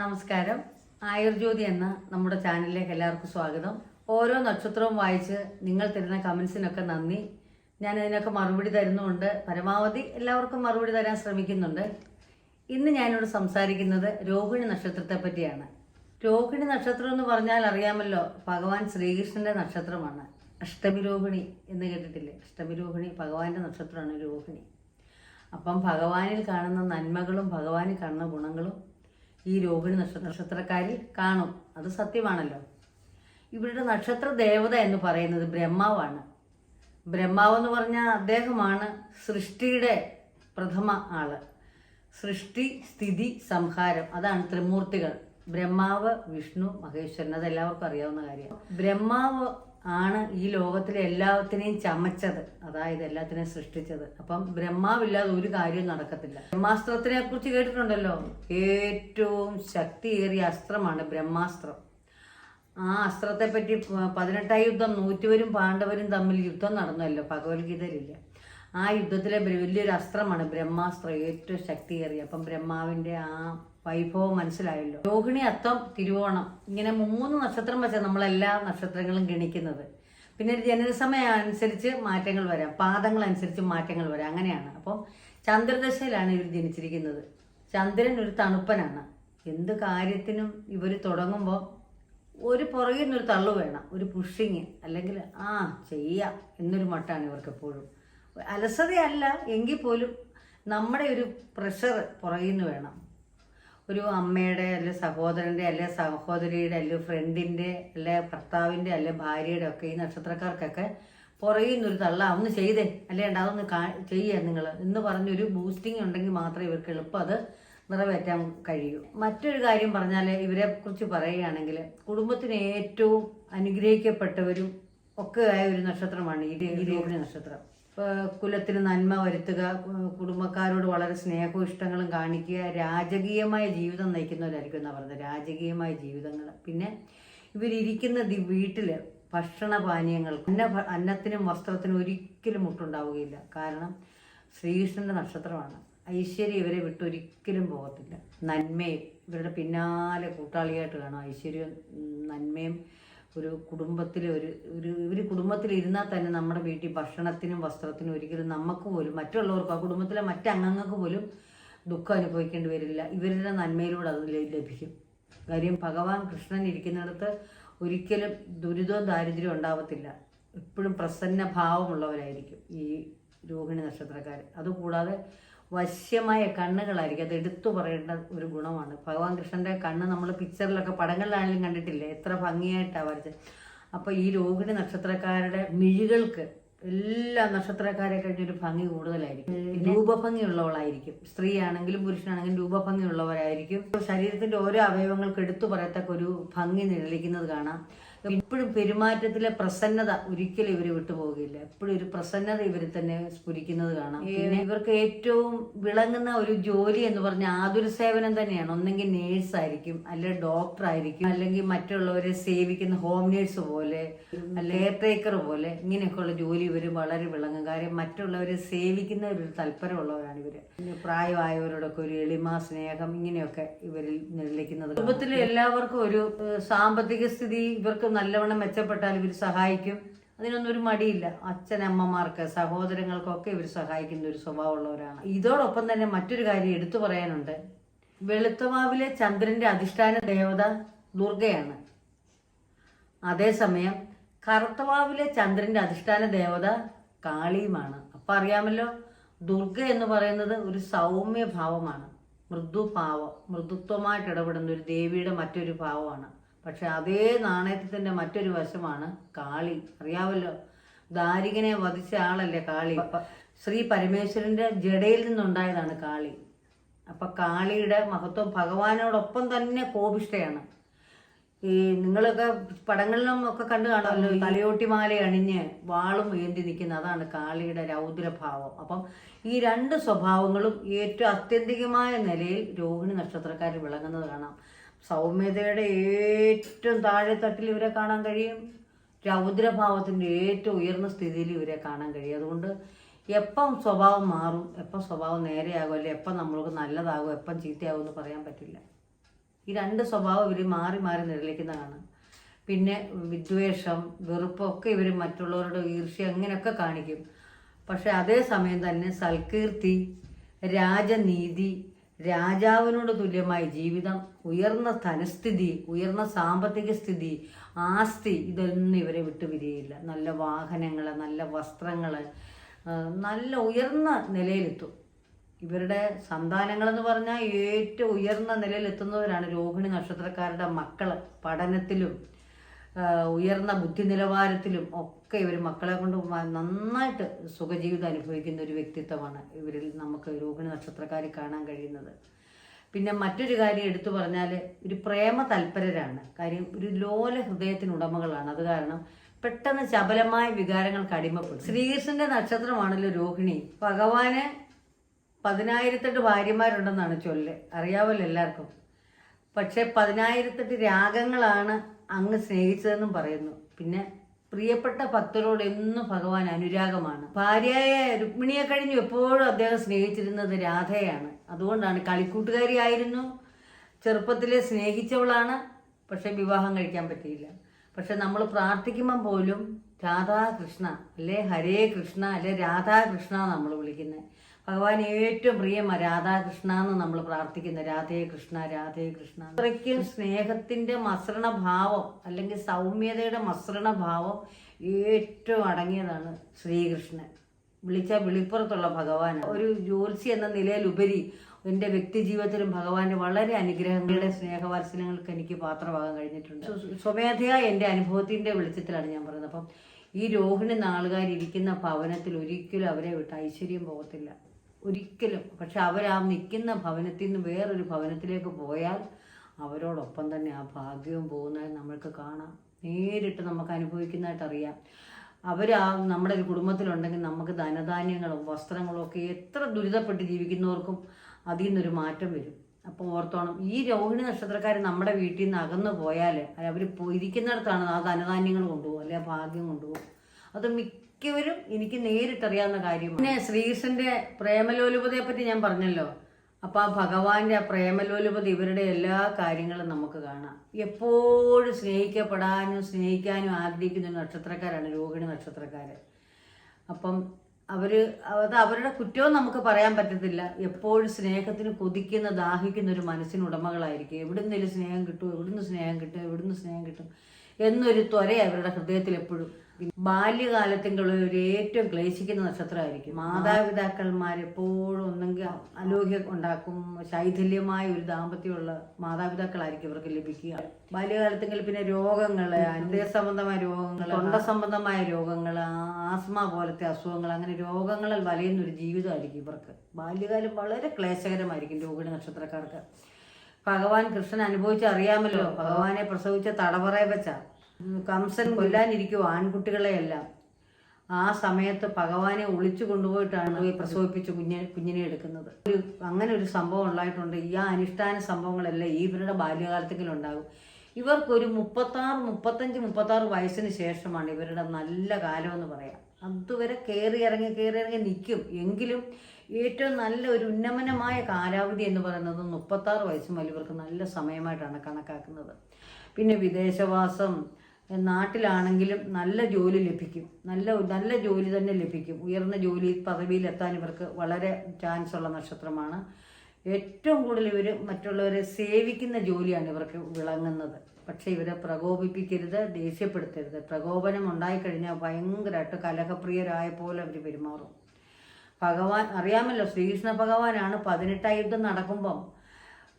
നമസ്കാരം. ആയുർജ്യോതി എന്ന നമ്മുടെ ചാനലിലേക്ക് എല്ലാവർക്കും സ്വാഗതം. ഓരോ നക്ഷത്രവും വായിച്ച് നിങ്ങൾ തരുന്ന കമൻസിനൊക്കെ നന്ദി. ഞാൻ അതിനൊക്കെ മറുപടി തരുന്നുണ്ട്. പരമാവധി എല്ലാവർക്കും മറുപടി തരാൻ ശ്രമിക്കുന്നുണ്ട്. ഇന്ന് ഞാനിവിടെ സംസാരിക്കുന്നത് രോഹിണി നക്ഷത്രത്തെ പറ്റിയാണ്. രോഹിണി നക്ഷത്രം എന്ന് പറഞ്ഞാൽ അറിയാമല്ലോ ഭഗവാൻ ശ്രീകൃഷ്ണന്റെ നക്ഷത്രമാണ്. അഷ്ടമി രോഹിണി എന്ന് കേട്ടിട്ടില്ലേ? അഷ്ടമി രോഹിണി ഭഗവാന്റെ നക്ഷത്രമാണ് രോഹിണി. അപ്പം ഭഗവാനിൽ കാണുന്ന നന്മകളും ഭഗവാനിൽ കാണുന്ന ഗുണങ്ങളും ഈ രോഹിണി നക്ഷത്ര നക്ഷത്രക്കാരിൽ കാണും. അത് സത്യമാണല്ലോ. ഇവരുടെ നക്ഷത്ര ദേവത എന്ന് പറയുന്നത് ബ്രഹ്മാവാണ്. ബ്രഹ്മാവ് എന്ന് പറഞ്ഞാൽ അദ്ദേഹമാണ് സൃഷ്ടിയുടെ പ്രഥമ ആൾ. സൃഷ്ടി സ്ഥിതി സംഹാരം അതാണ് ത്രിമൂർത്തികൾ. ബ്രഹ്മാവ് വിഷ്ണു മഹേശ്വരൻ അത് എല്ലാവർക്കും അറിയാവുന്ന കാര്യമാണ് ബ്രഹ്മാവ് ആണ് ഈ ലോകത്തിലെ എല്ലാത്തിനെയും ചമച്ചത്. അതായത് എല്ലാത്തിനെയും സൃഷ്ടിച്ചത്. അപ്പം ബ്രഹ്മാവില്ലാതെ ഒരു കാര്യവും നടക്കത്തില്ല. ബ്രഹ്മാസ്ത്രത്തിനെ കുറിച്ച് കേട്ടിട്ടുണ്ടല്ലോ? ഏറ്റവും ശക്തിയേറിയ അസ്ത്രമാണ് ബ്രഹ്മാസ്ത്രം. ആ അസ്ത്രത്തെ പറ്റി പതിനെട്ടായി പതിനെട്ടാം യുദ്ധം നൂറ്റുവരും പാണ്ഡവരും തമ്മിൽ യുദ്ധം നടന്നല്ലോ. ഭഗവത്ഗീതയിലില്ല? ആ യുദ്ധത്തിലെ വലിയൊരു അസ്ത്രമാണ് ബ്രഹ്മാസ്ത്രം. ഏറ്റവും ശക്തിയേറിയ. അപ്പം ബ്രഹ്മാവിന്റെ ആ വൈഭവം മനസ്സിലായല്ലോ. രോഹിണി അത്തം തിരുവോണം. ഇങ്ങനെ മൂന്ന് നക്ഷത്രം വെച്ചാൽ നമ്മളെല്ലാ നക്ഷത്രങ്ങളും ഗണിക്കുന്നത്. പിന്നെ ജനനസമയം അനുസരിച്ച് മാറ്റങ്ങൾ വരാം. പാദങ്ങൾ അനുസരിച്ച് മാറ്റങ്ങൾ വരാം. അങ്ങനെയാണ്. അപ്പോൾ ചന്ദ്രദശയിലാണ് ഇവർ ജനിച്ചിരിക്കുന്നത്. ചന്ദ്രൻ ഒരു തണുപ്പനാണ്. എന്ത് കാര്യത്തിനും ഇവർ തുടങ്ങുമ്പോൾ ഒരു പുറകിൽ നിന്നൊരു തള്ളു വേണം. ഒരു പുഷിങ് അല്ലെങ്കിൽ ആ ചെയ്യാം എന്നൊരു മട്ടാണ് ഇവർക്ക് എപ്പോഴും അലസതയല്ല എങ്കിൽ പോലും നമ്മുടെ ഒരു പ്രഷർ പുറകിൽ നിന്ന് വേണം. ഒരു അമ്മയുടെ അല്ലെ സഹോദരന്റെ അല്ലെ സഹോദരിയുടെ അല്ലെ ഫ്രണ്ടിന്റെ അല്ലെ ഭർത്താവിന്റെ അല്ലെ ഭാര്യയുടെ ഒക്കെ ഈ നക്ഷത്രക്കാർക്കൊക്കെ പുറകിൽ ഒരു തള്ള ഒന്ന് ചെയ്തേ. അല്ലേണ്ട അതൊന്ന് കാ ചെയ്യുക നിങ്ങൾ എന്ന് പറഞ്ഞൊരു ബൂസ്റ്റിംഗ് ഉണ്ടെങ്കിൽ മാത്രമേ ഇവർക്ക് എളുപ്പം അത് നിറവേറ്റാൻ കഴിയൂ. മറ്റൊരു കാര്യം പറഞ്ഞാൽ ഇവരെ കുറിച്ച് പറയുകയാണെങ്കിൽ കുടുംബത്തിന് ഏറ്റവും അനുഗ്രഹിക്കപ്പെട്ടവരും ഒക്കെ ആയ ഒരു നക്ഷത്രമാണ് ഈ രോഹിണി നക്ഷത്രം. കുലത്തിന് നന്മ വരുത്തുക കുടുംബക്കാരോട് വളരെ സ്നേഹവും ഇഷ്ടങ്ങളും കാണിക്കുക രാജകീയമായ ജീവിതം നയിക്കുന്നവരായിരിക്കും എന്നാണ് പറയുന്നത് രാജകീയമായ ജീവിതങ്ങൾ. പിന്നെ ഇവരിയ്ക്കുന്ന വീട്ടിൽ ഭക്ഷണപാനീയങ്ങൾ അന്ന അന്നത്തിനും വസ്ത്രത്തിനും ഒരിക്കലും മുട്ടുണ്ടാവുകയില്ല. കാരണം ശ്രീകൃഷ്ണന്റെ നക്ഷത്രമാണ്. ഐശ്വര്യം ഇവരെ വിട്ടൊരിക്കലും പോകത്തില്ല. നന്മയും ഇവരുടെ പിന്നാലെ കൂട്ടാളിയായിട്ട് കാണും. ഐശ്വര്യവും നന്മയും ഒരു കുടുംബത്തിലെ ഒരു ഒരു ഇവർ കുടുംബത്തിൽ ഇരുന്നാൽ തന്നെ നമ്മുടെ വീട്ടിൽ ഭക്ഷണത്തിനും വസ്ത്രത്തിനും ഒരിക്കലും നമുക്ക് പോലും മറ്റുള്ളവർക്കും ആ കുടുംബത്തിലെ മറ്റംഗങ്ങൾക്ക് പോലും ദുഃഖം അനുഭവിക്കേണ്ടി വരില്ല. ഇവരുടെ നന്മയിലൂടെ അത് ലഭിക്കും. കാര്യം ഭഗവാൻ കൃഷ്ണൻ ഇരിക്കുന്നിടത്ത് ഒരിക്കലും ദുരിതവും ദാരിദ്ര്യവും ഉണ്ടാവത്തില്ല. എപ്പോഴും പ്രസന്ന ഭാവമുള്ളവരായിരിക്കും ഈ രോഹിണി നക്ഷത്രക്കാർ അതുകൂടാതെ വശ്യമായ കണ്ണുകളായിരിക്കും. അത് എടുത്തു പറയേണ്ട ഒരു ഗുണമാണ്. ഭഗവാൻ കൃഷ്ണന്റെ കണ്ണ് നമ്മൾ പിക്ചറിലൊക്കെ പടങ്ങളിലാണെങ്കിലും കണ്ടിട്ടില്ലേ? എത്ര ഭംഗിയായിട്ടാണ് വരച്ചത്. അപ്പോൾ ഈ രോഹിണി നക്ഷത്രക്കാരുടെ മിഴികൾക്ക് എല്ലാ നക്ഷത്രക്കാരെ കഴിഞ്ഞൊരു ഭംഗി കൂടുതലായിരിക്കും. രൂപഭംഗിയുള്ളവളായിരിക്കും. സ്ത്രീ ആണെങ്കിലും പുരുഷനാണെങ്കിലും രൂപഭംഗിയുള്ളവരായിരിക്കും. ശരീരത്തിന്റെ ഓരോ അവയവങ്ങൾക്ക് എടുത്തു പറയത്തക്ക ഒരു ഭംഗി നിഴലിക്കുന്നത് കാണാം. ഇപ്പോഴും പെരുമാറ്റത്തിലെ പ്രസന്നത ഒരിക്കലും ഇവർ വിട്ടുപോകില്ല എപ്പോഴും ഒരു പ്രസന്നത ഇവർ തന്നെ സ്ഫുരിക്കുന്നത് കാണാം. പിന്നെ ഇവർക്ക് ഏറ്റവും വിളങ്ങുന്ന ഒരു ജോലി എന്ന് പറഞ്ഞാൽ ആതുര സേവനം തന്നെയാണ്. ഒന്നെങ്കിൽ നേഴ്സ് ആയിരിക്കും അല്ലെങ്കിൽ ഡോക്ടർ ആയിരിക്കും അല്ലെങ്കിൽ മറ്റുള്ളവരെ സേവിക്കുന്ന ഹോം നേഴ്സ് പോലെ കെയർ ടേക്കർ പോലെ ഇങ്ങനെയൊക്കെയുള്ള ജോലി ഇവർ വളരെ വിളങ്ങും. കാര്യം മറ്റുള്ളവരെ സേവിക്കുന്ന ഒരു താല്പര്യമുള്ളവരാണ് ഇവർ. പിന്നെ പ്രായമായവരോടൊക്കെ ഒരു എളിമ സ്നേഹം ഇങ്ങനെയൊക്കെ ഇവരിൽ നിലനിൽക്കുന്നത് കുടുംബത്തിൽ എല്ലാവർക്കും ഒരു സാമ്പത്തിക സ്ഥിതി ഇവർക്ക് നല്ലവണ്ണം മെച്ചപ്പെട്ടാൽ ഇവർ സഹായിക്കും. അതിനൊന്നും ഒരു മടിയില്ല. അച്ഛനമ്മമാർക്ക് സഹോദരങ്ങൾക്കൊക്കെ ഇവർ സഹായിക്കുന്ന ഒരു സ്വഭാവമുള്ളവരാണ്. ഇതോടൊപ്പം തന്നെ മറ്റൊരു കാര്യം എടുത്തു പറയാനുണ്ട്. വെളുത്തമാവിലെ ചന്ദ്രന്റെ അധിഷ്ഠാന ദേവത ദുർഗയാണ്. അതേസമയം കറുത്തവാവിലെ ചന്ദ്രന്റെ അധിഷ്ഠാന ദേവത കാളിയുമാണ്. അപ്പൊ അറിയാമല്ലോ ദുർഗ എന്ന് പറയുന്നത് ഒരു സൗമ്യ ഭാവമാണ് മൃദുഭാവം മൃദുത്വമായിട്ട് ഇടപെടുന്ന ഒരു ദേവിയുടെ മറ്റൊരു ഭാവമാണ്. പക്ഷെ അതേ നാണയത്തിന്റെ മറ്റൊരു വശമാണ് കാളി. അറിയാവല്ലോ? ദാരികനെ വധിച്ച ആളല്ലേ കാളി? ശ്രീ പരമേശ്വരന്റെ ജഡയിൽ നിന്നുണ്ടായതാണ് കാളി. അപ്പൊ കാളിയുടെ മഹത്വം ഭഗവാനോടൊപ്പം തന്നെ കോപിഷ്ഠയാണ്. ഈ നിങ്ങളൊക്കെ പടങ്ങളിലും ഒക്കെ കണ്ടു കാണാമല്ലോ തലയോട്ടിമാല അണിഞ്ഞ് വാളും ഏന്തി നിൽക്കുന്ന അതാണ് കാളിയുടെ രൗദ്രഭാവം. അപ്പം ഈ രണ്ട് സ്വഭാവങ്ങളും ഏറ്റവും അത്യന്തികമായ നിലയിൽ രോഹിണി നക്ഷത്രക്കാർ വിളങ്ങുന്നത് കാണാം. സൗമ്യതയുടെ ഏറ്റവും താഴെ തട്ടിൽ ഇവരെ കാണാൻ കഴിയും. രൗദ്രഭാവത്തിന്റെ ഏറ്റവും ഉയർന്ന സ്ഥിതിയിൽ ഇവരെ കാണാൻ കഴിയും. അതുകൊണ്ട് എപ്പം സ്വഭാവം മാറും എപ്പം സ്വഭാവം നേരെയാകും അല്ലെങ്കിൽ എപ്പം നമ്മൾക്ക് നല്ലതാകും എപ്പം ചീത്തയാകും എന്ന് പറയാൻ പറ്റില്ല. ഈ രണ്ട് സ്വഭാവം ഇവർ മാറി മാറി നിഴലിക്കുന്നതാണ് പിന്നെ വിദ്വേഷം വെറുപ്പൊക്കെ ഇവർ മറ്റുള്ളവരുടെ ഈർഷ്യ അങ്ങനെയൊക്കെ കാണിക്കും. പക്ഷേ അതേ സമയം തന്നെ സൽകീർത്തി രാജനീതി രാജാവിനോട് തുല്യമായ ജീവിതം ഉയർന്ന ധനസ്ഥിതി ഉയർന്ന സാമ്പത്തിക സ്ഥിതി ആസ്തി ഇതൊന്നും ഇവരെ വിട്ടുപിരിയില്ല നല്ല വാഹനങ്ങൾ നല്ല വസ്ത്രങ്ങൾ നല്ല ഉയർന്ന നിലയിലെത്തും. ഇവരുടെ സന്താനങ്ങളെന്ന് പറഞ്ഞാൽ ഏറ്റവും ഉയർന്ന നിലയിലെത്തുന്നവരാണ് രോഹിണി നക്ഷത്രക്കാരുടെ മക്കൾ പഠനത്തിലും ഉയർന്ന ബുദ്ധി നിലവാരത്തിലും ഒക്കെ ഇവർ മക്കളെ കൊണ്ട് നന്നായിട്ട് സുഖജീവിതം അനുഭവിക്കുന്ന ഒരു വ്യക്തിത്വമാണ് ഇവരിൽ നമുക്ക് രോഹിണി നക്ഷത്രക്കാരെ കാണാൻ കഴിയുന്നത്. പിന്നെ മറ്റൊരു കാര്യം എടുത്തു പറഞ്ഞാൽ ഒരു പ്രേമ തൽപരരാണ് കാര്യം ഒരു ലോല ഹൃദയത്തിന് ഉടമകളാണ്. അത് കാരണം പെട്ടെന്ന് ശബലമായ വികാരങ്ങൾക്ക് അടിമപ്പെടും. ശ്രീകൃഷ്ണന്റെ നക്ഷത്രമാണല്ലോ രോഹിണി. ഭഗവാന് പതിനായിരത്തെട്ട് ഭാര്യമാരുണ്ടെന്നാണ് ചൊല്ല്. അറിയാവല്ലോ എല്ലാവർക്കും. പക്ഷെ പതിനായിരത്തെട്ട് രാഗങ്ങളാണ് അങ്ങ് സ്നേഹിച്ചതെന്നും പറയുന്നു. പിന്നെ പ്രിയപ്പെട്ട ഭക്തരോട് എന്നും ഭഗവാൻ അനുരാഗമാണ്. ഭാര്യയായ രുക്മിണിയെ കഴിഞ്ഞു എപ്പോഴും അദ്ദേഹം സ്നേഹിച്ചിരുന്നത് രാധയാണ്. അതുകൊണ്ടാണ് കളിക്കൂട്ടുകാരിയായിരുന്നു ചെറുപ്പത്തിലെ സ്നേഹിച്ചവളാണ്. പക്ഷെ വിവാഹം കഴിക്കാൻ പറ്റിയില്ല. പക്ഷെ നമ്മൾ പ്രാർത്ഥിക്കുമ്പോൾ പോലും രാധാകൃഷ്ണ അല്ലെ? ഹരേ കൃഷ്ണ അല്ലെ? രാധാകൃഷ്ണ നമ്മൾ വിളിക്കുന്നത്. ഭഗവാൻ ഏറ്റവും പ്രിയമ രാധാകൃഷ്ണ എന്ന് നമ്മൾ പ്രാർത്ഥിക്കുന്നത് രാധേ കൃഷ്ണ രാധേ കൃഷ്ണ. അത്രയ്ക്കും സ്നേഹത്തിന്റെ മസൃണ ഭാവം അല്ലെങ്കിൽ സൗമ്യതയുടെ മസൃണ ഭാവം ഏറ്റവും അടങ്ങിയതാണ് ശ്രീകൃഷ്ണൻ. വിളിച്ച വിളിപ്പുറത്തുള്ള ഭഗവാൻ ഒരു ജ്യോത്സ്യ എന്ന നിലയിലുപരി എന്റെ വ്യക്തി ജീവിതത്തിലും ഭഗവാന്റെ വളരെ അനുഗ്രഹങ്ങളുടെ സ്നേഹവാത്സല്യങ്ങൾക്ക് എനിക്ക് പാത്രമാകാൻ കഴിഞ്ഞിട്ടുണ്ട്. സ്വ- സ്വമേധയാ എന്റെ അനുഭവത്തിന്റെ വെളിച്ചത്തിലാണ് ഞാൻ പറയുന്നത് അപ്പം ഈ രോഹിണി നാളുകാരിയ്ക്കുന്ന ഭവനത്തിൽ ഒരിക്കലും അവരെ വിട്ട് ഐശ്വര്യം പോകത്തില്ല. ഒരിക്കലും. പക്ഷെ അവർ ആ നിൽക്കുന്ന ഭവനത്തിൽ നിന്ന് വേറൊരു ഭവനത്തിലേക്ക് പോയാൽ അവരോടൊപ്പം തന്നെ ആ ഭാഗ്യവും പോകുന്നതായി നമ്മൾക്ക് കാണാം. നേരിട്ട് നമുക്ക് അനുഭവിക്കുന്നതായിട്ട് അറിയാം. അവർ ആ നമ്മുടെ ഒരു കുടുംബത്തിലുണ്ടെങ്കിൽ നമുക്ക് ധനധാന്യങ്ങളും വസ്ത്രങ്ങളും ഒക്കെ എത്ര ദുരിതപ്പെട്ട് ജീവിക്കുന്നവർക്കും അതിൽ നിന്നൊരു മാറ്റം വരും. അപ്പോൾ ഓർത്തോണം ഈ രോഹിണി നക്ഷത്രക്കാർ നമ്മുടെ വീട്ടിൽ നിന്ന് അകന്നു പോയാൽ അവർ ഇരിക്കുന്നിടത്താണ് ആ ധനധാന്യങ്ങൾ കൊണ്ടുപോകും അല്ലെ ആ ഭാഗ്യം കൊണ്ടുപോകും അത് മിക്കവരും എനിക്ക് നേരിട്ടറിയാവുന്ന കാര്യമാണ്. പിന്നെ ശ്രീകൃഷ്ണന്റെ പ്രേമലോലുപതയെ പറ്റി ഞാൻ പറഞ്ഞല്ലോ. അപ്പോൾ ആ ഭഗവാന്റെ ആ പ്രേമലോലുപത ഇവരുടെ എല്ലാ കാര്യങ്ങളും നമുക്ക് കാണാം. എപ്പോഴും സ്നേഹിക്കപ്പെടാനും സ്നേഹിക്കാനും ആഗ്രഹിക്കുന്ന നക്ഷത്രക്കാരാണ് രോഹിണി നക്ഷത്രക്കാർ അപ്പം അവർ അത് അവരുടെ കുറ്റവും നമുക്ക് പറയാൻ പറ്റത്തില്ല. എപ്പോഴും സ്നേഹത്തിന് കൊതിക്കുന്ന ദാഹിക്കുന്ന ഒരു മനസ്സിന് ഉടമകളായിരിക്കും. എവിടുന്നേലും സ്നേഹം കിട്ടും എവിടുന്ന് സ്നേഹം കിട്ടും എവിടുന്ന് സ്നേഹം കിട്ടും എന്നൊരു ത്വര അവരുടെ ഹൃദയത്തിൽ എപ്പോഴും ബാല്യകാലത്തിലുള്ള ഒരു ഏറ്റവും ക്ലേശിക്കുന്ന നക്ഷത്രമായിരിക്കും. മാതാപിതാക്കന്മാർ എപ്പോഴും ഒന്നെങ്കിൽ അലോഹ്യം ഉണ്ടാക്കും ശൈഥല്യമായ ഒരു ദാമ്പത്യമുള്ള മാതാപിതാക്കളായിരിക്കും ഇവർക്ക് ലഭിക്കുക. ബാല്യകാലത്തെങ്കിൽ പിന്നെ രോഗങ്ങൾ ഹൃദയ സംബന്ധമായ രോഗങ്ങൾ തൊണ്ട സംബന്ധമായ രോഗങ്ങൾ ആസ്മ പോലത്തെ അസുഖങ്ങൾ അങ്ങനെ രോഗങ്ങളിൽ വലയുന്ന ഒരു ജീവിതമായിരിക്കും ഇവർക്ക്. ബാല്യകാലം വളരെ ക്ലേശകരമായിരിക്കും രോഗിയുടെ നക്ഷത്രക്കാർക്ക്. ഭഗവാൻ കൃഷ്ണൻ അനുഭവിച്ചറിയാമല്ലോ. ഭഗവാനെ പ്രസവിച്ച തടവറയെ വെച്ച കംസൻ കൊല്ലാനിരിക്കും ആൺകുട്ടികളെയെല്ലാം. ആ സമയത്ത് ഭഗവാനെ ഒളിച്ചു കൊണ്ടുപോയിട്ടാണ് പ്രസവിപ്പിച്ച് കുഞ്ഞിനെ കുഞ്ഞിനെ എടുക്കുന്നത്. ഒരു അങ്ങനെ ഒരു സംഭവം ഉണ്ടായിട്ടുണ്ട്. ഈ ആ അനുഷ്ഠാന സംഭവങ്ങളെല്ലാം ഇവരുടെ ബാല്യകാലത്തെങ്കിലും ഉണ്ടാകും. ഇവർക്കൊരു മുപ്പത്താറ് മുപ്പത്തഞ്ച് മുപ്പത്താറ് വയസ്സിന് ശേഷമാണ് ഇവരുടെ നല്ല കാലം എന്ന് പറയാം. അതുവരെ കയറി ഇറങ്ങി കയറി ഇറങ്ങി നിൽക്കും. എങ്കിലും ഏറ്റവും നല്ല ഒരു ഉന്നമനമായ കാലാവധി എന്ന് പറയുന്നത് മുപ്പത്താറ് വയസ്സ് മുതൽ ഇവർക്ക് നല്ല സമയമായിട്ടാണ് കണക്കാക്കുന്നത്. പിന്നെ വിദേശവാസം നാട്ടിലാണെങ്കിലും നല്ല ജോലി ലഭിക്കും. നല്ല നല്ല ജോലി തന്നെ ലഭിക്കും. ഉയർന്ന ജോലി പദവിയിലെത്താൻ ഇവർക്ക് വളരെ ചാൻസ് ഉള്ള നക്ഷത്രമാണ്. ഏറ്റവും കൂടുതൽ ഇവർ മറ്റുള്ളവരെ സേവിക്കുന്ന ജോലിയാണ് ഇവർക്ക് വിളങ്ങുന്നത്. പക്ഷേ ഇവരെ പ്രകോപിപ്പിക്കരുത് ദേഷ്യപ്പെടുത്തരുത്. പ്രകോപനം ഉണ്ടായിക്കഴിഞ്ഞാൽ ഭയങ്കരമായിട്ട് കലഹപ്രിയരായ പോലെ അവർ പെരുമാറും. ഭഗവാൻ അറിയാമല്ലോ ശ്രീകൃഷ്ണ ഭഗവാനാണ് പതിനെട്ടാം നടക്കുമ്പം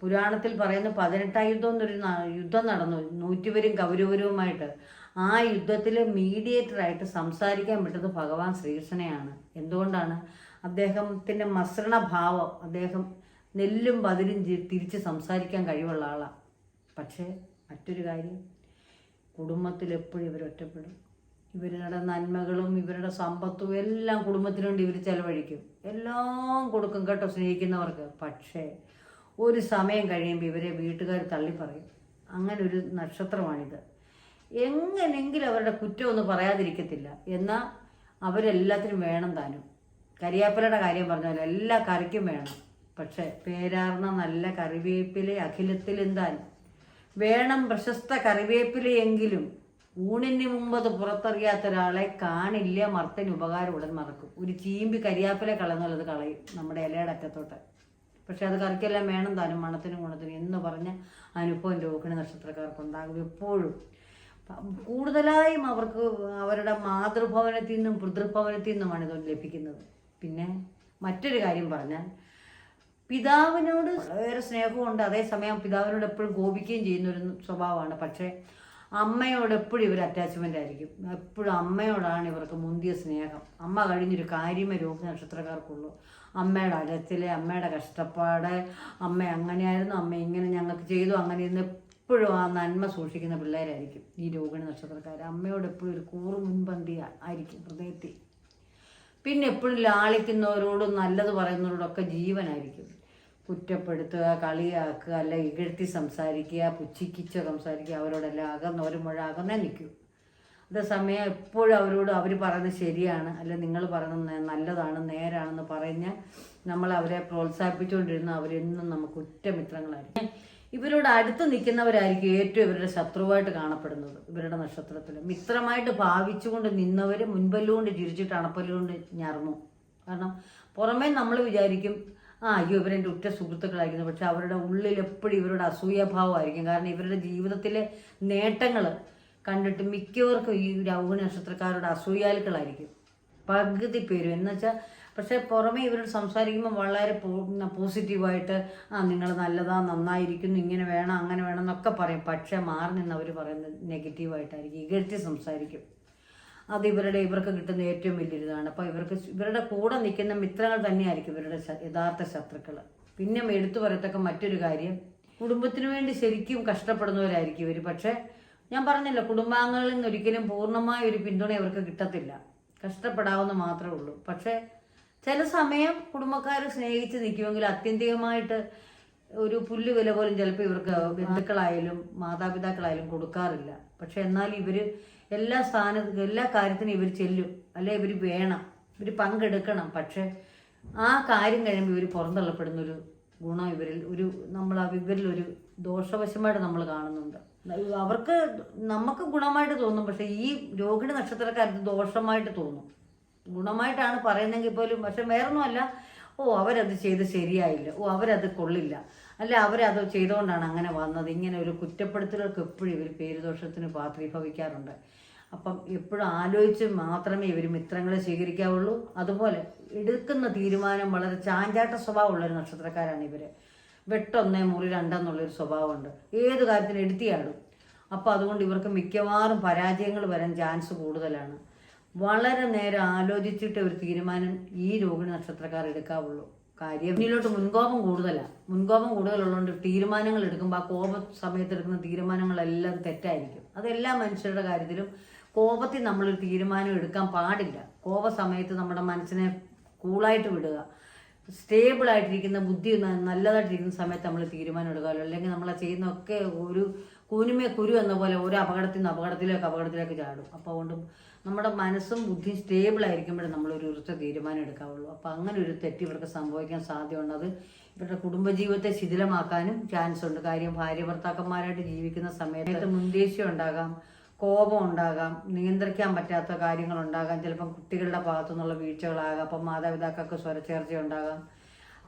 പുരാണത്തിൽ പറയുന്ന പതിനെട്ടാം യുദ്ധം എന്നൊരു യുദ്ധം നടന്നു. നൂറ്റുപേരും കൗരവരുമായിട്ട്. ആ യുദ്ധത്തിൽ മീഡിയേറ്ററായിട്ട് സംസാരിക്കാൻ വിട്ടത് ഭഗവാൻ ശ്രീകൃഷ്ണനെയാണ്. എന്തുകൊണ്ടാണ്? അദ്ദേഹത്തിന്റെ മസരണ ഭാവം അദ്ദേഹം നെല്ലും പതിരും തിരിച്ച് സംസാരിക്കാൻ കഴിവുള്ള ആളാണ് പക്ഷേ മറ്റൊരു കാര്യം കുടുംബത്തിൽ എപ്പോഴും ഇവരൊറ്റപ്പെടും ഇവരുടെ നന്മകളും ഇവരുടെ സമ്പത്തും എല്ലാം കുടുംബത്തിനുണ്ട്. ഇവർ ചെലവഴിക്കും. എല്ലാം കൊടുക്കും കേട്ടോ സ്നേഹിക്കുന്നവർക്ക്. പക്ഷേ ഒരു സമയം കഴിയുമ്പോൾ ഇവരെ വീട്ടുകാർ തള്ളിപ്പറയും അങ്ങനെ ഒരു നക്ഷത്രമാണിത്. എങ്ങനെങ്കിലും അവരുടെ കുറ്റമൊന്നും പറയാതിരിക്കത്തില്ല. എന്നാൽ അവരെല്ലാത്തിനും വേണം താനും. കരിയാപ്പിലയുടെ കാര്യം പറഞ്ഞ പോലെ എല്ലാ കറിക്കും വേണം. പക്ഷെ പേരാർന്ന നല്ല കറിവേപ്പിലെ അഖിലത്തിലും താൻ. വേണം പ്രശസ്ത കറിവേപ്പിലയെങ്കിലും ഊണിന് മുമ്പ് അത് പുറത്തറിയാത്ത ഒരാളെ കാണില്ല മർത്തിന് ഉടൻ മറക്കും. ഒരു ചീമ്പി കരിയാപ്പില കളഞ്ഞുള്ളത് കളയും നമ്മുടെ ഇലയുടെ അറ്റത്തോട്ട്. പക്ഷെ അത് കറിക്കെല്ലാം വേണം താനും മണത്തിനും ഗുണത്തിനും എന്ന് പറഞ്ഞ അനുഭവം രോഹിണി നക്ഷത്രക്കാർക്കുണ്ടാകും എപ്പോഴും. പ- കൂടുതലായും അവർക്ക് അവരുടെ മാതൃഭവനത്തിൽ നിന്നും പിതൃഭവനത്തിൽ നിന്നുമാണ് ഇത് ലഭിക്കുന്നത്. പിന്നെ മറ്റൊരു കാര്യം പറഞ്ഞാൽ പിതാവിനോട് വളരെ സ്നേഹമുണ്ട്. അതേസമയം പിതാവിനോട് എപ്പോഴും കോപിക്കുകയും ചെയ്യുന്ന ഒരു സ്വഭാവമാണ്. പക്ഷേ അമ്മയോട് എപ്പോഴും ഇവർ അറ്റാച്ച്മെന്റ് ആയിരിക്കും. എപ്പോഴും അമ്മയോടാണ് ഇവർക്ക് മുന്തിയ സ്നേഹം. അമ്മ കഴിഞ്ഞൊരു കാര്യമേ രോഗ നക്ഷത്രക്കാർക്കുള്ളൂ. അമ്മയുടെ അലച്ചിലെ അമ്മയുടെ കഷ്ടപ്പാട് അമ്മ അങ്ങനെയായിരുന്നു അമ്മ ഇങ്ങനെ ഞങ്ങൾക്ക് ചെയ്തു അങ്ങനെ ഇരുന്ന് എപ്പോഴും ആ നന്മ സൂക്ഷിക്കുന്ന പിള്ളേരായിരിക്കും ഈ രോഗിണി നക്ഷത്രക്കാർ അമ്മയോട് എപ്പോഴും ഒരു കൂറ് മുൻപന്തി ആയിരിക്കും ഹൃദയത്തിൽ. പിന്നെ എപ്പോഴും ലാളിക്കുന്നവരോടും നല്ലത് പറയുന്നവരോടൊക്കെ ജീവനായിരിക്കും. കുറ്റപ്പെടുത്തുക കളിയാക്കുക അല്ല ഇകഴ്ത്തി സംസാരിക്കുക പുച്ഛിക്കിച്ച് സംസാരിക്കുക അവരോടെല്ലാം അകന്ന് ഒരു മുഴ അകന്നേ നിൽക്കും. അതേസമയം എപ്പോഴും അവരോട് അവർ പറയുന്നത് ശരിയാണ് അല്ല നിങ്ങൾ പറയുന്നത് നല്ലതാണ് നേരാണെന്ന് പറഞ്ഞ് നമ്മൾ അവരെ പ്രോത്സാഹിപ്പിച്ചുകൊണ്ടിരുന്ന അവരെന്നും നമുക്ക് ഉറ്റമിത്രങ്ങളായിരിക്കും ഇവരോട് അടുത്ത് നിൽക്കുന്നവരായിരിക്കും ഏറ്റവും ഇവരുടെ ശത്രുവായിട്ട് കാണപ്പെടുന്നത് ഇവരുടെ നക്ഷത്രത്തിൽ. മിത്രമായിട്ട് ഭാവിച്ചുകൊണ്ട് നിന്നവർ മുൻപല്ലുകൊണ്ട് ചിരിച്ചിട്ട് അണപ്പല്ലുകൊണ്ട് ഞറന്നു. കാരണം പുറമേ നമ്മൾ വിചാരിക്കും ആ അയ്യോ ഇവരെന്റെ ഉറ്റ സുഹൃത്തുക്കളായിരിക്കുന്നു. പക്ഷെ അവരുടെ ഉള്ളിൽ എപ്പോഴും ഇവരുടെ അസൂയഭാവമായിരിക്കും. കാരണം ഇവരുടെ ജീവിതത്തിലെ നേട്ടങ്ങൾ കണ്ടിട്ട് മിക്കവർക്കും ഈ രൗഹ നക്ഷത്രക്കാരുടെ അസൂയാലുക്കളായിരിക്കും. പകുതി പേരും. എന്നുവെച്ചാൽ പക്ഷെ പുറമേ ഇവരോട് സംസാരിക്കുമ്പോൾ വളരെ പോസിറ്റീവായിട്ട് ആ നിങ്ങൾ നല്ലതാ നന്നായിരിക്കുന്നു ഇങ്ങനെ വേണം അങ്ങനെ വേണം എന്നൊക്കെ പറയും. പക്ഷെ മാറി നിന്ന് അവർ പറയുന്നത് നെഗറ്റീവായിട്ടായിരിക്കും. ഇകഴ്ത്തി സംസാരിക്കും. അത് ഇവരുടെ ഇവർക്ക് കിട്ടുന്ന ഏറ്റവും വലിയൊരിതാണ്. അപ്പോൾ ഇവർക്ക് ഇവരുടെ കൂടെ നിൽക്കുന്ന മിത്രങ്ങൾ തന്നെയായിരിക്കും ഇവരുടെ യഥാർത്ഥ ശത്രുക്കൾ പിന്നെ എടുത്തു പറയത്തക്ക മറ്റൊരു കാര്യം കുടുംബത്തിന് വേണ്ടി ശരിക്കും കഷ്ടപ്പെടുന്നവരായിരിക്കും ഇവർ പക്ഷേ ഞാൻ പറഞ്ഞില്ല കുടുംബാംഗങ്ങളിൽ നിന്ന് ഒരിക്കലും പൂർണമായ ഒരു പിന്തുണ ഇവർക്ക് കിട്ടത്തില്ല. കഷ്ടപ്പെടാവുന്ന മാത്രമേ ഉള്ളൂ. പക്ഷേ ചില സമയം കുടുംബക്കാർ സ്നേഹിച്ച് നിൽക്കുമെങ്കിൽ അത്യന്തികമായിട്ട് ഒരു പുല്ല് വില പോലും ചിലപ്പോൾ ഇവർക്ക് ബന്ധുക്കളായാലും മാതാപിതാക്കളായാലും കൊടുക്കാറില്ല. പക്ഷെ എന്നാൽ ഇവർ എല്ലാ സ്ഥാനത്തും എല്ലാ കാര്യത്തിനും ഇവർ ചെല്ലും. അല്ലെ ഇവർ വേണം. ഇവർ പങ്കെടുക്കണം. പക്ഷെ ആ കാര്യം കഴിയുമ്പോൾ ഇവർ പുറന്തള്ളപ്പെടുന്ന ഒരു ഗുണം ഇവരിൽ ഒരു നമ്മൾ ഇവരിൽ ഒരു ദോഷവശമായിട്ട് നമ്മൾ കാണുന്നുണ്ട്. അവർക്ക് നമുക്ക് ഗുണമായിട്ട് തോന്നും. പക്ഷെ ഈ രോഹിണി നക്ഷത്രക്കാർക്ക് ദോഷമായിട്ട് തോന്നും. ഗുണമായിട്ടാണ് പറയുന്നെങ്കിൽ പോലും പക്ഷെ വേറൊന്നുമല്ല. ഓ അവരത് ചെയ്ത് ശരിയായില്ല. ഓ അവരത് കൊള്ളില്ല. അല്ല അവരത് ചെയ്തുകൊണ്ടാണ് അങ്ങനെ വന്നത്. ഇങ്ങനെ ഒരു കുറ്റപ്പെടുത്തലുകൾക്ക് എപ്പോഴും ഇവർ പേരുദോഷത്തിന് പാത്രീഭവിക്കാറുണ്ട്. അപ്പം എപ്പോഴും ആലോചിച്ച് മാത്രമേ ഇവർ മിത്രങ്ങളെ സ്വീകരിക്കാവുള്ളൂ. അതുപോലെ എടുക്കുന്ന തീരുമാനം വളരെ ചാഞ്ചാട്ട സ്വഭാവമുള്ള ഒരു നക്ഷത്രക്കാരാണ് ഇവർ വെട്ടൊന്നേ മുറി രണ്ടെന്നുള്ളൊരു സ്വഭാവമുണ്ട്. ഏത് കാര്യത്തിന് എടുത്തിയാടും. അപ്പോൾ അതുകൊണ്ട് ഇവർക്ക് മിക്കവാറും പരാജയങ്ങൾ വരാൻ ചാൻസ് കൂടുതലാണ്. വളരെ നേരം ആലോചിച്ചിട്ട് ഒരു തീരുമാനം ഈ രോഹിണി നക്ഷത്രക്കാർ എടുക്കാവുള്ളൂ. കാര്യം ഇതിലോട്ട് മുൻകോപം കൂടുതലാണ് മുൻകോപം കൂടുതലുള്ളതുകൊണ്ട് തീരുമാനങ്ങൾ എടുക്കുമ്പോൾ ആ കോപ സമയത്ത് എടുക്കുന്ന തീരുമാനങ്ങളെല്ലാം തെറ്റായിരിക്കും. അതെല്ലാ മനുഷ്യരുടെ കാര്യത്തിലും കോപത്തിൽ നമ്മളൊരു തീരുമാനം എടുക്കാൻ പാടില്ല. കോപ സമയത്ത് നമ്മുടെ മനസ്സിനെ കൂളായിട്ട് വിടുക. സ്റ്റേബിൾ ആയിട്ടിരിക്കുന്ന ബുദ്ധി നല്ലതായിട്ടിരിക്കുന്ന സമയത്ത് നമ്മൾ തീരുമാനം എടുക്കാമല്ലോ അല്ലെങ്കിൽ നമ്മൾ ചെയ്യുന്നൊക്കെ ഒരു കൂനുമേ കുരു എന്ന പോലെ ഒരു അപകടത്തിൽ നിന്ന് അപകടത്തിലേക്ക് അപകടത്തിലേക്ക് ചാടും. അപ്പോൾ അതുകൊണ്ട് നമ്മുടെ മനസ്സും ബുദ്ധിയും സ്റ്റേബിൾ ആയിരിക്കുമ്പോഴേ നമ്മൾ ഒരു ഉറച്ച തീരുമാനം എടുക്കാവുള്ളൂ. അപ്പോൾ അങ്ങനെ ഒരു തെറ്റ് ഇവർക്ക് സംഭവിക്കാൻ സാധ്യതയുണ്ട്. അത് ഇവരുടെ കുടുംബജീവിതത്തെ ശിഥിലമാക്കാനും ചാൻസ് ഉണ്ട്. കാര്യം ഭാര്യ ഭർത്താക്കന്മാരായിട്ട് ജീവിക്കുന്ന സമയത്ത് മുൻദേശ്യം ഉണ്ടാകാം കോപം ഉണ്ടാകാം നിയന്ത്രിക്കാൻ പറ്റാത്ത കാര്യങ്ങൾ ഉണ്ടാകാം. ചിലപ്പം കുട്ടികളുടെ ഭാഗത്തു നിന്നുള്ള വീഴ്ചകളാകാം അപ്പം മാതാപിതാക്കൾക്ക് സ്വരച്ചേർച്ച ഉണ്ടാകാം.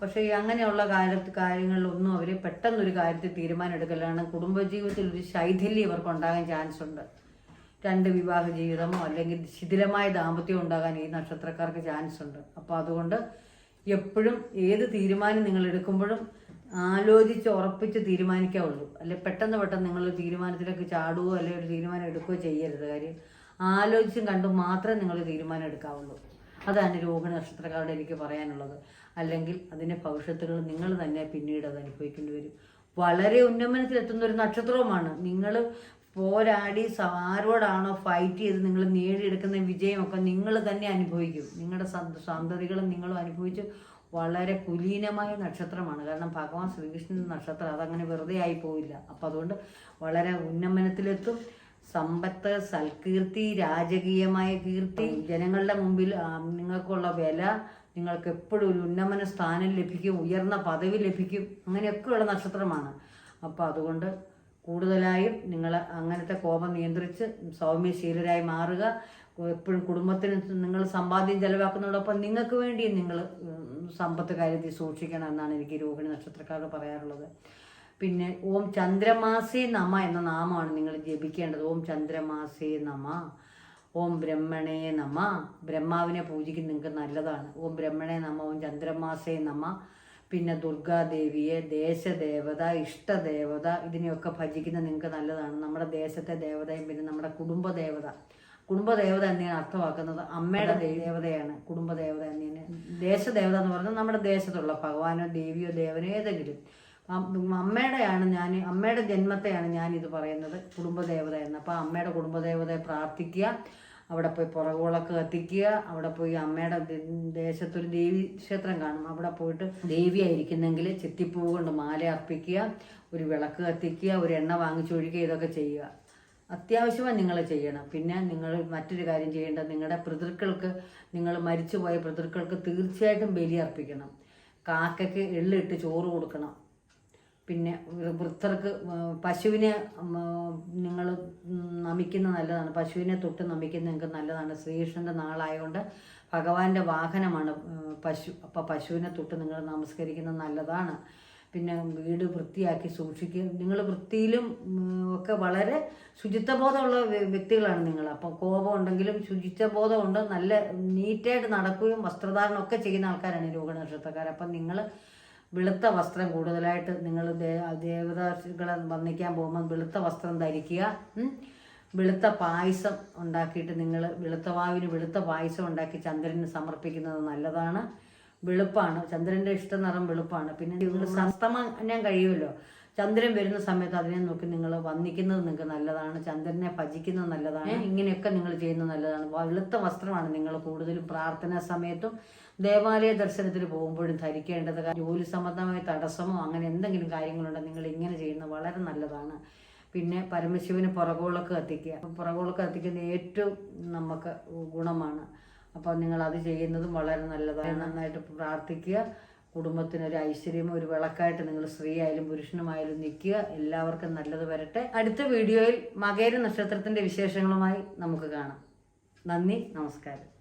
പക്ഷേ ഈ അങ്ങനെയുള്ള കാര്യ കാര്യങ്ങളിലൊന്നും അവർ പെട്ടെന്നൊരു കാര്യത്തിൽ തീരുമാനം എടുക്കലാണ്. കുടുംബജീവിതത്തിൽ ഒരു ശൈഥില്യം ഇവർക്ക് ഉണ്ടാകാൻ ചാൻസ് ഉണ്ട്. രണ്ട് വിവാഹ ജീവിതമോ അല്ലെങ്കിൽ ശിഥിലമായ ദാമ്പത്യം ഉണ്ടാകാൻ ഈ നക്ഷത്രക്കാർക്ക് ചാൻസ് ഉണ്ട്. അപ്പോൾ അതുകൊണ്ട് എപ്പോഴും ഏത് തീരുമാനം നിങ്ങൾ എടുക്കുമ്പോഴും ആലോചിച്ച് ഉറപ്പിച്ച് തീരുമാനിക്കാവുള്ളൂ. അല്ലെ പെട്ടെന്ന് പെട്ടെന്ന് നിങ്ങൾ തീരുമാനത്തിലേക്ക് ചാടുകയോ അല്ലെങ്കിൽ ഒരു തീരുമാനം എടുക്കുകയോ ചെയ്യരുത്. കാര്യം ആലോചിച്ചും കണ്ടും മാത്രമേ നിങ്ങൾ തീരുമാനം എടുക്കാവുള്ളൂ. അതാണ് രോഹിണി നക്ഷത്രക്കാരോട് എനിക്ക് പറയാനുള്ളത്. അല്ലെങ്കിൽ അതിന്റെ ഭവിഷ്യത്തുകൾ നിങ്ങൾ തന്നെ പിന്നീട് അത് അനുഭവിക്കേണ്ടി വരും. വളരെ ഉന്നമനത്തിലെത്തുന്ന ഒരു നക്ഷത്രവുമാണ്. നിങ്ങൾ പോരാടി സാരോടാണോ ഫൈറ്റ് ചെയ്ത് നിങ്ങൾ നേടിയെടുക്കുന്ന വിജയമൊക്കെ നിങ്ങൾ തന്നെ അനുഭവിക്കും. നിങ്ങളുടെ സന്ത- സന്തതികളും നിങ്ങളും അനുഭവിച്ച് വളരെ കുലീനമായ നക്ഷത്രമാണ്. കാരണം ഭഗവാൻ ശ്രീകൃഷ്ണന്റെ നക്ഷത്രം അതങ്ങനെ വെറുതെ ആയി പോവില്ല. അപ്പം അതുകൊണ്ട് വളരെ ഉന്നമനത്തിലെത്തും. സമ്പത്ത് സൽകീർത്തി രാജകീയമായ കീർത്തി. ജനങ്ങളുടെ മുമ്പിൽ നിങ്ങൾക്കുള്ള വില നിങ്ങൾക്ക് എപ്പോഴും ഒരു ഉന്നമന സ്ഥാനം ലഭിക്കും. ഉയർന്ന പദവി ലഭിക്കും. അങ്ങനെയൊക്കെയുള്ള നക്ഷത്രമാണ്. അപ്പോൾ അതുകൊണ്ട് കൂടുതലായും നിങ്ങൾ അങ്ങനത്തെ കോപം നിയന്ത്രിച്ച് സൗമ്യശീലരായി മാറുക. എപ്പോഴും കുടുംബത്തിന് നിങ്ങൾ സമ്പാദ്യം ചെലവാക്കുന്നതോടൊപ്പം നിങ്ങൾക്ക് വേണ്ടിയും നിങ്ങൾ സമ്പത്ത് കാര്യത്തിൽ സൂക്ഷിക്കണം എന്നാണ് എനിക്ക് രോഹിണി നക്ഷത്രക്കാരോട് പറയാറുള്ളത്. പിന്നെ ഓം ചന്ദ്രമാസേ നമ എന്ന നാമമാണ് നിങ്ങൾ ജപിക്കേണ്ടത്. ഓം ചന്ദ്രമാസേ നമ ഓം ബ്രഹ്മണേ നമ. ബ്രഹ്മാവിനെ പൂജിക്കുന്ന നിങ്ങൾക്ക് നല്ലതാണ്. ഓം ബ്രഹ്മണേ നമ ഓം ചന്ദ്രമാസേ നമ. പിന്നെ ദുർഗാദേവിയെ ദേശദേവത ഇഷ്ടദേവത ഇതിനെയൊക്കെ ഭജിക്കുന്ന നിങ്ങൾക്ക് നല്ലതാണ്. നമ്മുടെ ദേശത്തെ ദേവതയും പിന്നെ നമ്മുടെ കുടുംബദേവത. കുടുംബദേവത എന്നെയാണ് അർത്ഥമാക്കുന്നത്. അമ്മയുടെ ദേവതയാണ് കുടുംബദേവത എന്നെയാണ് ദേശദേവത എന്ന് പറഞ്ഞാൽ നമ്മുടെ ദേശത്തുള്ള ഭഗവാനോ ദേവിയോ ദേവനോ ഏതെങ്കിലും. അമ്മയുടെയാണ് ഞാൻ അമ്മയുടെ ജന്മത്തെയാണ് ഞാൻ ഇത് പറയുന്നത് കുടുംബദേവത എന്ന്. അപ്പോൾ അമ്മയുടെ കുടുംബദേവതയെ പ്രാർത്ഥിക്കുക. അവിടെ പോയി പുറകോളൊക്കെ കത്തിക്കുക. അവിടെ പോയി അമ്മയുടെ ദേശത്തൊരു ദേവി ക്ഷേത്രം കാണും. അവിടെ പോയിട്ട് ദേവിയായിരിക്കുന്നെങ്കിൽ ചെത്തിപ്പൂ കൊണ്ട് മാല അർപ്പിക്കുക ഒരു വിളക്ക് കത്തിക്കുക ഒരു എണ്ണ വാങ്ങിച്ചൊഴിക്കുക ഇതൊക്കെ ചെയ്യുക. അത്യാവശ്യമായി നിങ്ങൾ ചെയ്യണം. പിന്നെ നിങ്ങൾ മറ്റൊരു കാര്യം ചെയ്യേണ്ടത് നിങ്ങളുടെ പിതൃക്കൾക്ക് നിങ്ങൾ മരിച്ചുപോയ പിതൃക്കൾക്ക് തീർച്ചയായിട്ടും ബലി അർപ്പിക്കണം. കാക്കയ്ക്ക് എള്ളിട്ട് ചോറ് കൊടുക്കണം. പിന്നെ വൃത്തർക്ക് പശുവിനെ നിങ്ങൾ നമിക്കുന്ന നല്ലതാണ്. പശുവിനെ തൊട്ട് നമിക്കുന്ന നിങ്ങൾക്ക് നല്ലതാണ്. ശ്രീകൃഷ്ണന്റെ നാളായതുകൊണ്ട് ഭഗവാന്റെ വാഹനമാണ് പശു അപ്പോൾ പശുവിനെ തൊട്ട് നിങ്ങൾ നമസ്കരിക്കുന്നത് നല്ലതാണ്. പിന്നെ വീട് വൃത്തിയാക്കി സൂക്ഷിക്കുക. നിങ്ങൾ വൃത്തിയിലും ഒക്കെ വളരെ ശുചിത്വബോധമുള്ള വ്യ- വ്യക്തികളാണ് നിങ്ങൾ. അപ്പോൾ കോപം ഉണ്ടെങ്കിലും ശുചിത്വബോധമുണ്ട്. നല്ല നീറ്റായിട്ട് നടക്കുകയും വസ്ത്രധാരണമൊക്കെ ചെയ്യുന്ന ആൾക്കാരാണ് രോഗനക്ഷത്രക്കാർ അപ്പം നിങ്ങൾ വെളുത്ത വസ്ത്രം കൂടുതലായിട്ട് നിങ്ങൾ ദേവതാക്കളെ വന്നിക്കാൻ പോകുമ്പോൾ വെളുത്ത വസ്ത്രം ധരിക്കുക വെളുത്ത പായസം ഉണ്ടാക്കിയിട്ട് നിങ്ങൾ വെളുത്തവാവിന് വെളുത്ത പായസം ഉണ്ടാക്കി ചന്ദ്രന് സമർപ്പിക്കുന്നത് നല്ലതാണ്. വെളുപ്പാണ്. ചന്ദ്രന്റെ ഇഷ്ടനിറം വെളുപ്പാണ്. പിന്നെ നിങ്ങൾ ഞാൻ കഴിയുമല്ലോ. ചന്ദ്രൻ വരുന്ന സമയത്ത് അതിനെ നോക്കി നിങ്ങൾ വന്നിക്കുന്നത് നിങ്ങൾക്ക് നല്ലതാണ് ചന്ദ്രനെ ഭജിക്കുന്നത് നല്ലതാണ് ഇങ്ങനെയൊക്കെ നിങ്ങൾ ചെയ്യുന്നത് നല്ലതാണ്. വെളുത്ത വസ്ത്രമാണ് നിങ്ങൾ കൂടുതലും പ്രാർത്ഥനാ സമയത്തും ദേവാലയ ദർശനത്തിന് പോകുമ്പോഴും ധരിക്കേണ്ടത്. ജോലി സംബന്ധമായ തടസ്സമോ അങ്ങനെ എന്തെങ്കിലും കാര്യങ്ങളുണ്ടോ നിങ്ങൾ ഇങ്ങനെ ചെയ്യുന്നത് വളരെ നല്ലതാണ്. പിന്നെ പരമശിവന് പുറകോളൊക്കെ കത്തിക്കുക. അപ്പം പുറകോളൊക്കെ കത്തിക്കുന്ന ഏറ്റവും നമുക്ക് ഗുണമാണ്. അപ്പോൾ നിങ്ങൾ അത് ചെയ്യുന്നതും വളരെ നല്ലതാണ്. നന്നായിട്ട് പ്രാർത്ഥിക്കുക. കുടുംബത്തിനൊരു ഐശ്വര്യം ഒരു വിളക്കായിട്ട് നിങ്ങൾ സ്ത്രീ ആയാലും പുരുഷനുമായാലും നിൽക്കുക. എല്ലാവർക്കും നല്ലത് വരട്ടെ. അടുത്ത വീഡിയോയിൽ മകേര നക്ഷത്രത്തിന്റെ വിശേഷങ്ങളുമായി നമുക്ക് കാണാം. നന്ദി നമസ്കാരം.